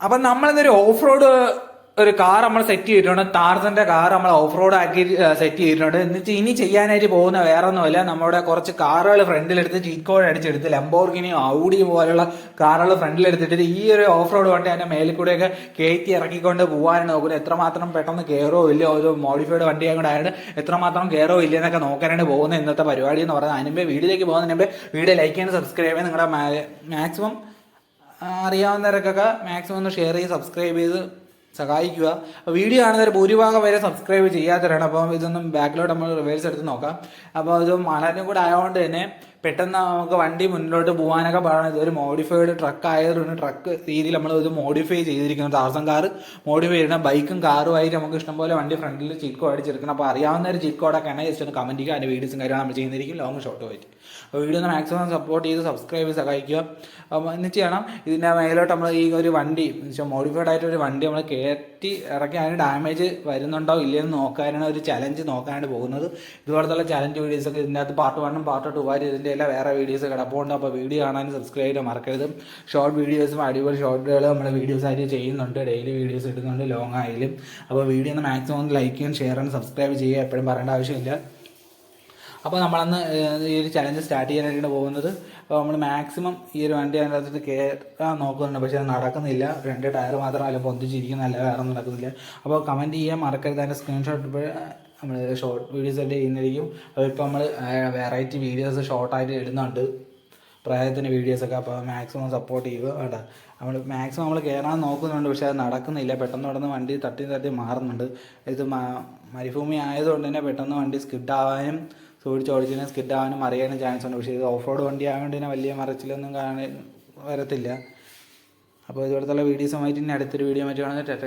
അപ്പം നമ്മളിന്നൊരു off road ഒരു കാർ നമ്മൾ സെറ്റ് ചെയ്തിട്ടുണ്ട്. താർസന്റെ കാർ നമ്മൾ ഓഫ് റോഡ് ആക്കി സെറ്റ് ചെയ്തിട്ടുണ്ട്. എന്നിട്ട് ഇനി ചെയ്യാനായിട്ട് പോകുന്ന വേറെ ഒന്നുമല്ല നമ്മുടെ കുറച്ച് കാറുകൾ ഫ്രണ്ടിലെടുത്ത് കോഡ് അടിച്ചെടുത്ത് ലംബോർഗിനിയും ഔഡിയും പോലുള്ള കാറുകൾ ഫ്രണ്ടിലെടുത്തിട്ട് ഈ ഒരു ഓഫ് റോഡ് വണ്ടി അതിന്റെ മേലിൽ കൂടെയൊക്കെ കയറ്റി ഇറക്കിക്കൊണ്ട് പോകാനാണ് നോക്കുന്നത് എത്രമാത്രം പെട്ടെന്ന് കയറോ ഇല്ലയോ ഒരു മോഡിഫൈഡ് വണ്ടിയും കൂടെ ആയത് എത്രമാത്രം കയറോ ഇല്ലെന്നൊക്കെ നോക്കാനാണ് പോകുന്നത് ഇന്നത്തെ പരിപാടി എന്ന് പറയുന്നത്. അതിനുമ്പേ വീഡിയോയിലേക്ക് പോകുന്നതിന് മുമ്പേ വീഡിയോ ലൈക്ക് ചെയ്യാൻ സബ്സ്ക്രൈബ് ചെയ്യാൻ നിങ്ങളുടെ മാക്സിമം അറിയാവുന്നവർക്കൊക്കെ മാക്സിമം ഒന്ന് ഷെയർ ചെയ്ത് സബ്സ്ക്രൈബ് ചെയ്ത് സഹായിക്കുക. അപ്പോൾ വീഡിയോ കാണുന്നവർ ഭൂരിഭാഗം വരെ സബ്സ്ക്രൈബ് ചെയ്യാത്തവരാണ്. അപ്പോൾ ഇതൊന്നും ബാക്കിലോട്ട് നമ്മൾ റിവേഴ്സ് എടുത്ത് നോക്കാം. അപ്പോൾ ഇത് മണലിനും കൂടെ ആയതുകൊണ്ട് തന്നെ പെട്ടെന്ന് നമുക്ക് വണ്ടി മുന്നിലോട്ട് പോകാനൊക്കെ പറയുന്നത് ഇതൊരു മോഡിഫൈഡ് ട്രക്ക് ആയതുകൊണ്ട് ട്രക്ക് രീതിയിൽ നമ്മൾ ഇത് മോഡിഫൈ ചെയ്തിരിക്കുന്നു. താർസം കാർ മോഡിഫൈ ചെയ്യുന്ന ബൈക്കും കാറും ആയിട്ട് നമുക്ക് ഇഷ്ടംപോലെ വണ്ടി ഫ്രണ്ടിൽ ചിക്കോ അടിച്ചെടുക്കണം. അപ്പോൾ അറിയാവുന്ന ഒരു ചീറ്റ് കോഡൊക്കെ ആണെങ്കിൽ ജസ്റ്റ് ഒന്ന് കമന്റ് ചെയ്യുക. അതിന്റെ വീഡിയോസും കാര്യങ്ങളും നമ്മൾ ചെയ്യുന്നതായിരിക്കും. ലോങ് ഷോർട്ട് ആയിട്ട്. അപ്പോൾ വീഡിയോ ഒന്ന് മാക്സിമം സപ്പോർട്ട് ചെയ്ത് സബ്സ്ക്രൈബ് സഹായിക്കുക. എന്ന് ചെയ്യണം. ഇതിന്റെ മേലോട്ട് നമ്മൾ ഈ ഒരു വണ്ടി മോഡിഫൈഡ് ആയിട്ട് ഒരു വണ്ടി നമ്മൾ കയറ്റി ഇറക്കി അതിന് ഡാമേജ് വരുന്നുണ്ടോ ഇല്ലയെന്ന് നോക്കാനാണ് ഒരു ചലഞ്ച് നോക്കാനായിട്ട് പോകുന്നത്. ഇതുപോലത്തുള്ള ചലഞ്ച് വീഡിയോസൊക്കെ ഇതിന്റെ അകത്ത് പാർട്ട് വണ്ണും പാർട്ട് ടു ആയിട്ട് ഇതിന്റെ എല്ലാം വേറെ വീഡിയോസ് കിടപ്പുണ്ട്. അപ്പോൾ വീഡിയോ കാണാൻ സബ്സ്ക്രൈബ് ചെയ്യാൻ മറക്കരുത്. ഷോർട്ട് വീഡിയോസും അടിപൊളി ഷോർട്ടുകൾ നമ്മൾ വീഡിയോസ് ആയിട്ട് ചെയ്യുന്നുണ്ട്. ഡെയിലി വീഡിയോസ് ഇടുന്നുണ്ട് ലോങ് ആയാലും. അപ്പോൾ വീഡിയോ ഒന്ന് മാക്സിമം ഒന്ന് ലൈക്ക് ചെയ്യും ഷെയർ ചെയ്യാൻ സബ്സ്ക്രൈബ് ചെയ്യുക. എപ്പോഴും പറയേണ്ട ആവശ്യമില്ല. അപ്പോൾ നമ്മളന്ന് ഈ ഒരു ചലഞ്ച് സ്റ്റാർട്ട് ചെയ്യാനായിട്ടാണ് പോകുന്നത്. അപ്പോൾ നമ്മൾ മാക്സിമം ഈ ഒരു വണ്ടി അതിന്റെ അകത്ത് കയറാൻ നോക്കുന്നുണ്ട്. പക്ഷേ അത് നടക്കുന്നില്ല. രണ്ട് ടയർ മാത്രമല്ല പൊന്തിച്ചിരിക്കുന്നല്ല വേറെ ഒന്നും നടക്കുന്നില്ല. അപ്പോൾ കമന്റ് ചെയ്യാൻ മറക്കരുത്. അതിന്റെ സ്ക്രീൻഷോട്ട് നമ്മൾ ഷോർട്ട് വീഡിയോസ് ആയിട്ട് ചെയ്യുന്നതായിരിക്കും. അതിപ്പോൾ നമ്മൾ വെറൈറ്റി വീഡിയോസ് ഷോർട്ടായിട്ട് ഇടുന്നുണ്ട്. പ്രായത്തിന്റെ വീഡിയോസൊക്കെ അപ്പോൾ മാക്സിമം സപ്പോർട്ട് ചെയ്യുക കേട്ടോ. നമ്മൾ മാക്സിമം നമ്മൾ കയറാൻ നോക്കുന്നുണ്ട് പക്ഷേ അത് നടക്കുന്നില്ല. പെട്ടെന്ന് പെട്ടെന്ന് വണ്ടി തട്ടി തട്ടി മാറുന്നുണ്ട്. ഇത് മരുഭൂമി ആയതുകൊണ്ട് തന്നെ പെട്ടെന്ന് വണ്ടി സ്കിഡാവാനും ആവാനും സ്കിഡാവാനും അറിയാനും ചാൻസ് ഉണ്ട്. പക്ഷേ ഇത് ഓഫ് റോഡ് വണ്ടി ആയതുകൊണ്ട് തന്നെ വലിയ മറിച്ചിലൊന്നും കാണാൻ വരത്തില്ല. അപ്പോൾ ഇതുപോലത്തുള്ള വീഡിയോസുമായിട്ട് ഇനി അടുത്തൊരു വീഡിയോ മറ്റു കാണുന്നത് ടെറ്റ